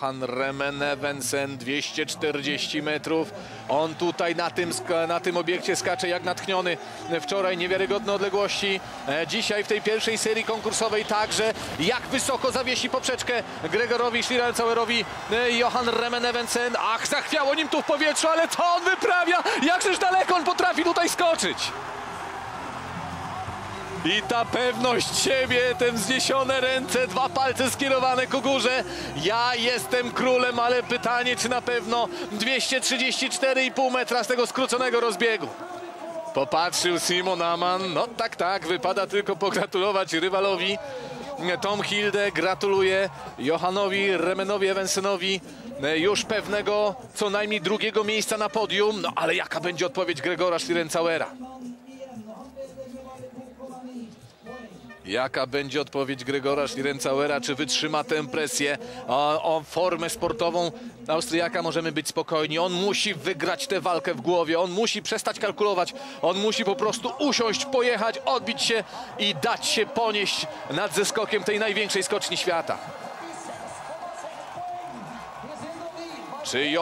Johan Remenevensen 240 metrów. On tutaj na tym, na tym obiekcie skacze jak natchniony. Wczoraj niewiarygodne odległości. E, Dzisiaj w tej pierwszej serii konkursowej także jak wysoko zawiesi poprzeczkę Gregorowi Schlierencauerowi e, Johan Remenevensen. Ach, zachwiało nim tu w powietrzu, ale co on wyprawia? Jakżeż daleko on potrafi tutaj skoczyć? I ta pewność siebie, te wzniesione ręce, dwa palce skierowane ku górze. Ja jestem królem, ale pytanie, czy na pewno 234,5 metra z tego skróconego rozbiegu. Popatrzył Simon Aman. No tak, tak, wypada tylko pogratulować rywalowi. Tom Hilde gratuluje Johanowi Remenowi Evensenowi e, już pewnego co najmniej drugiego miejsca na podium. No ale jaka będzie odpowiedź Gregora Schlierencauera? Jaka będzie odpowiedź Gregora Schlierencauera? Czy wytrzyma tę presję? O, o formę sportową Austriaka możemy być spokojni. On musi wygrać tę walkę w głowie. On musi przestać kalkulować. On musi po prostu usiąść, pojechać, odbić się i dać się ponieść nad zeskokiem tej największej skoczni świata. Czy